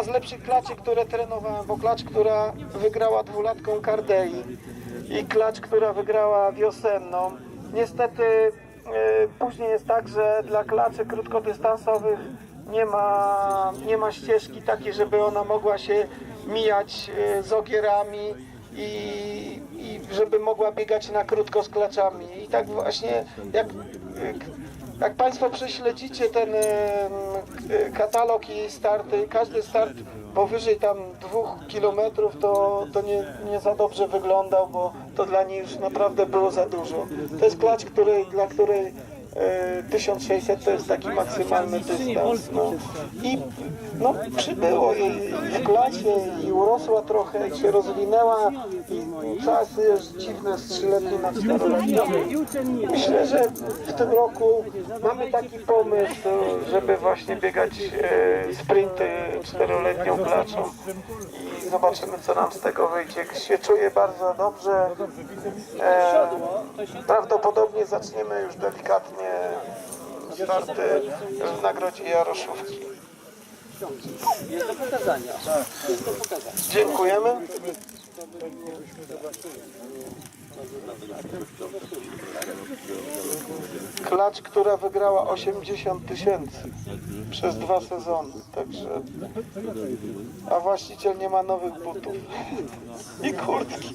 Z lepszych klaczy, które trenowałem, bo klacz, która wygrała dwulatką Kardei i klacz, która wygrała wiosenną. Niestety e, później jest tak, że dla klaczy krótkodystansowych nie ma, nie ma ścieżki takiej, żeby ona mogła się mijać e, z ogierami i, i żeby mogła biegać na krótko z klaczami. I tak właśnie jak jak Państwo prześledzicie ten katalog i starty, każdy start powyżej tam dwóch kilometrów to, to nie, nie za dobrze wyglądał, bo to dla niej już naprawdę było za dużo. To jest klacz, której, dla której 1600 to jest taki maksymalny dystans. No. I no, przybyło jej w klasie i urosła trochę i się rozwinęła i czas jest dziwne z 3-letni na 4 Myślę, że w tym roku mamy taki pomysł, żeby właśnie biegać e, sprinty czteroletnią klaczą i zobaczymy co nam z tego wyjdzie. Się czuję bardzo dobrze. E, prawdopodobnie zaczniemy już delikatnie starty w nagrodzie Jaroszówki. Jest do pokazania. Dziękujemy. Klacz, która wygrała 80 tysięcy przez dwa sezony, także a właściciel nie ma nowych butów i kurtki.